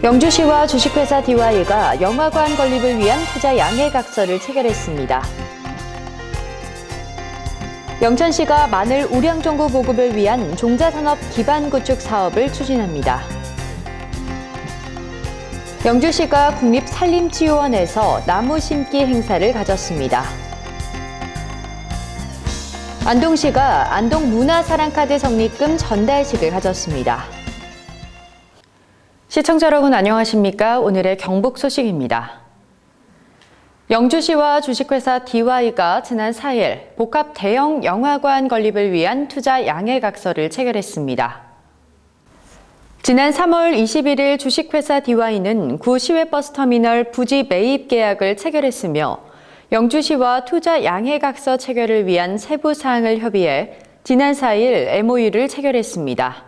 영주시와 주식회사 DY가 영화관 건립을 위한 투자 양해각서를 체결했습니다. 영천시가 마늘 우량종구 보급을 위한 종자산업 기반 구축 사업을 추진합니다. 영주시가 국립산림치유원에서 나무 심기 행사를 가졌습니다. 안동시가 안동 문화사랑카드 적립금 전달식을 가졌습니다. 시청자 여러분 안녕하십니까? 오늘의 경북 소식입니다. 영주시와 주식회사 DY가 지난 4일 복합 대형 영화관 건립을 위한 투자 양해각서를 체결했습니다. 지난 3월 21일 주식회사 DY는 구 시외버스터미널 부지 매입 계약을 체결했으며 영주시와 투자 양해각서 체결을 위한 세부 사항을 협의해 지난 4일 MOU를 체결했습니다.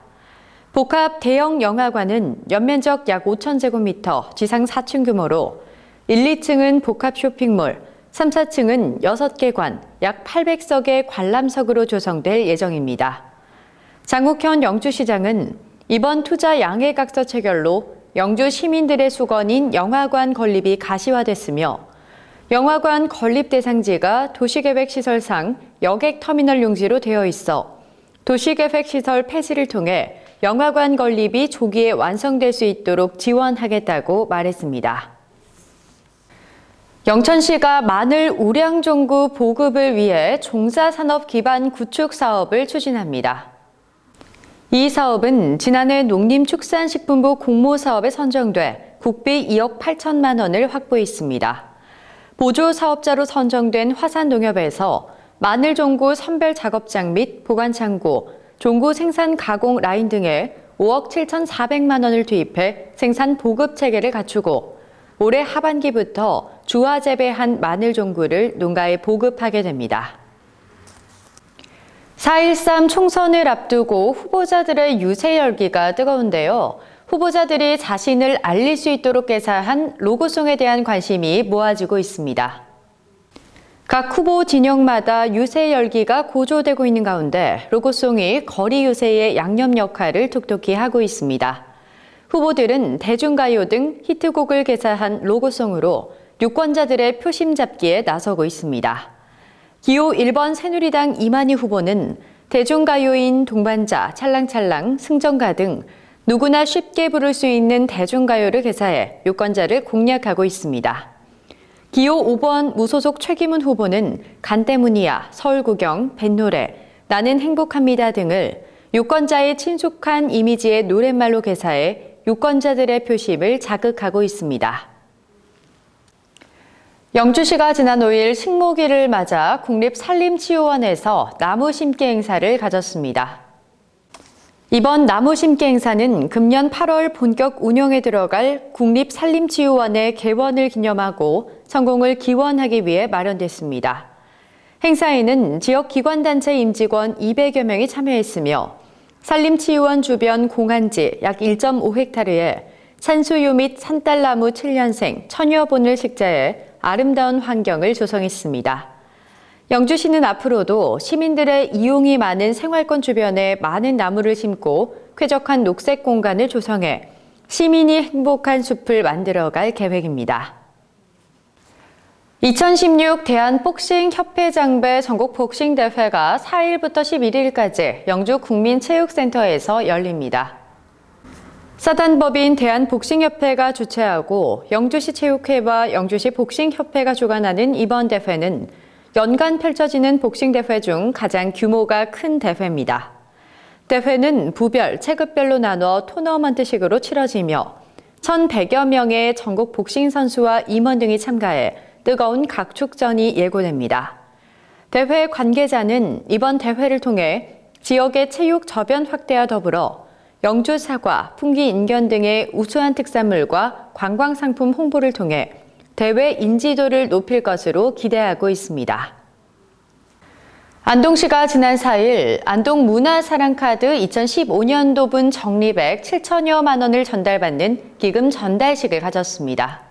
복합 대형 영화관은 연면적 약 5,000제곱미터, 지상 4층 규모로 1, 2층은 복합 쇼핑몰, 3, 4층은 6개 관, 약 800석의 관람석으로 조성될 예정입니다. 장욱현 영주시장은 이번 투자 양해각서 체결로 영주 시민들의 수건인 영화관 건립이 가시화됐으며 영화관 건립 대상지가 도시계획시설상 여객터미널 용지로 되어 있어 도시계획시설 폐지를 통해 영화관 건립이 조기에 완성될 수 있도록 지원하겠다고 말했습니다. 영천시가 마늘 우량종구 보급을 위해 종자산업 기반 구축 사업을 추진합니다. 이 사업은 지난해 농림축산식품부 공모사업에 선정돼 국비 2억 8천만 원을 확보했습니다. 보조 사업자로 선정된 화산농협에서 마늘 종구 선별 작업장 및 보관 창고, 종구 생산 가공 라인 등에 5억 7,400만 원을 투입해 생산 보급 체계를 갖추고 올해 하반기부터 주화 재배한 마늘 종구를 농가에 보급하게 됩니다. 4.13 총선을 앞두고 후보자들의 유세 열기가 뜨거운데요. 후보자들이 자신을 알릴 수 있도록 개사한 로고송에 대한 관심이 모아지고 있습니다. 각 후보 진영마다 유세 열기가 고조되고 있는 가운데 로고송이 거리 유세의 양념 역할을 톡톡히 하고 있습니다. 후보들은 대중가요 등 히트곡을 개사한 로고송으로 유권자들의 표심 잡기에 나서고 있습니다. 기호 1번 새누리당 이만희 후보는 대중가요인 동반자, 찰랑찰랑, 승전가 등 누구나 쉽게 부를 수 있는 대중가요를 개사해 유권자를 공략하고 있습니다. 기호 5번 무소속 최기문 후보는 간 때문이야, 서울구경, 뱃노래, 나는 행복합니다 등을 유권자의 친숙한 이미지의 노랫말로 개사해 유권자들의 표심을 자극하고 있습니다. 영주시가 지난 5일 식목일을 맞아 국립산림치유원에서 나무 심기 행사를 가졌습니다. 이번 나무 심기 행사는 금년 8월 본격 운영에 들어갈 국립산림치유원의 개원을 기념하고 성공을 기원하기 위해 마련됐습니다. 행사에는 지역 기관단체 임직원 200여 명이 참여했으며 산림치유원 주변 공한지 약 1.5헥타르에 산수유 및 산딸나무 7년생 천여 본을 식재해 아름다운 환경을 조성했습니다. 영주시는 앞으로도 시민들의 이용이 많은 생활권 주변에 많은 나무를 심고 쾌적한 녹색 공간을 조성해 시민이 행복한 숲을 만들어갈 계획입니다. 2016 대한복싱협회장배 전국복싱대회가 4일부터 11일까지 영주국민체육센터에서 열립니다. 사단법인 대한복싱협회가 주최하고 영주시 체육회와 영주시 복싱협회가 주관하는 이번 대회는 연간 펼쳐지는 복싱 대회 중 가장 규모가 큰 대회입니다. 대회는 부별, 체급별로 나눠 토너먼트식으로 치러지며 1,100여 명의 전국 복싱 선수와 임원 등이 참가해 뜨거운 각축전이 예고됩니다. 대회 관계자는 이번 대회를 통해 지역의 체육 저변 확대와 더불어 영주 사과, 풍기 인견 등의 우수한 특산물과 관광 상품 홍보를 통해 대회 인지도를 높일 것으로 기대하고 있습니다. 안동시가 지난 4일 안동 문화사랑카드 2015년도분 적립액 7천여만 원을 전달받는 기금 전달식을 가졌습니다.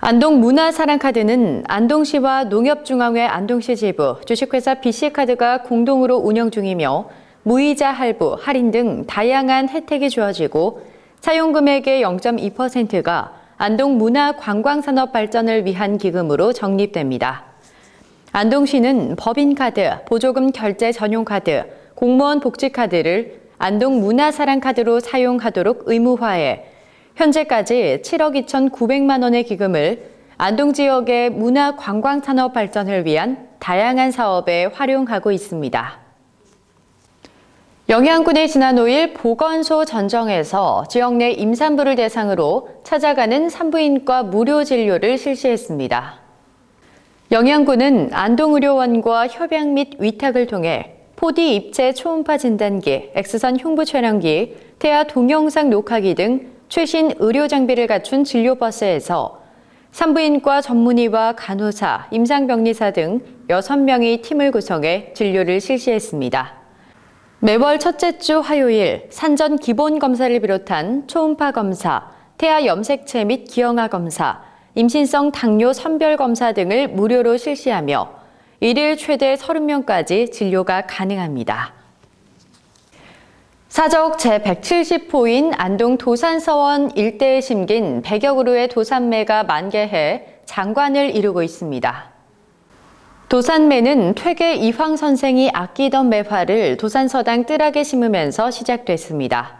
안동 문화사랑카드는 안동시와 농협중앙회 안동시 지부, 주식회사 BC카드가 공동으로 운영 중이며 무이자 할부, 할인 등 다양한 혜택이 주어지고 사용 금액의 0.2%가 안동 문화 관광 산업 발전을 위한 기금으로 적립됩니다. 안동시는 법인카드, 보조금 결제 전용 카드, 공무원 복지 카드를 안동 문화사랑 카드로 사용하도록 의무화해 현재까지 7억 2,900만 원의 기금을 안동 지역의 문화 관광 산업 발전을 위한 다양한 사업에 활용하고 있습니다. 영양군이 지난 5일 보건소 전정에서 지역 내 임산부를 대상으로 찾아가는 산부인과 무료 진료를 실시했습니다. 영양군은 안동의료원과 협약 및 위탁을 통해 포디 입체 초음파 진단기, X선 흉부 촬영기, 태아 동영상 녹화기 등 최신 의료 장비를 갖춘 진료버스에서 산부인과 전문의와 간호사, 임상병리사 등 6명의 팀을 구성해 진료를 실시했습니다. 매월 첫째 주 화요일 산전 기본 검사를 비롯한 초음파 검사, 태아 염색체 및 기형아 검사, 임신성 당뇨 선별 검사 등을 무료로 실시하며 일일 최대 30명까지 진료가 가능합니다. 사적 제170호인 안동 도산서원 일대에 심긴 100여 그루의 도산매가 만개해 장관을 이루고 있습니다. 도산매는 퇴계 이황 선생이 아끼던 매화를 도산서당 뜰락에 심으면서 시작됐습니다.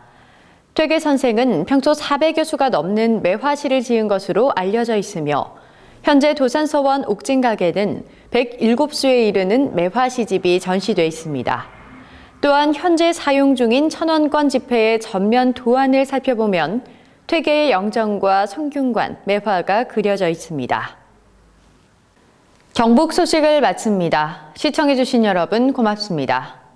퇴계 선생은 평소 400여 수가 넘는 매화시를 지은 것으로 알려져 있으며 현재 도산서원 옥진각에는 107수에 이르는 매화 시집이 전시돼 있습니다. 또한 현재 사용 중인 천원권 지폐의 전면 도안을 살펴보면 퇴계의 영정과 성균관, 매화가 그려져 있습니다. 경북 소식을 마칩니다. 시청해주신 여러분 고맙습니다.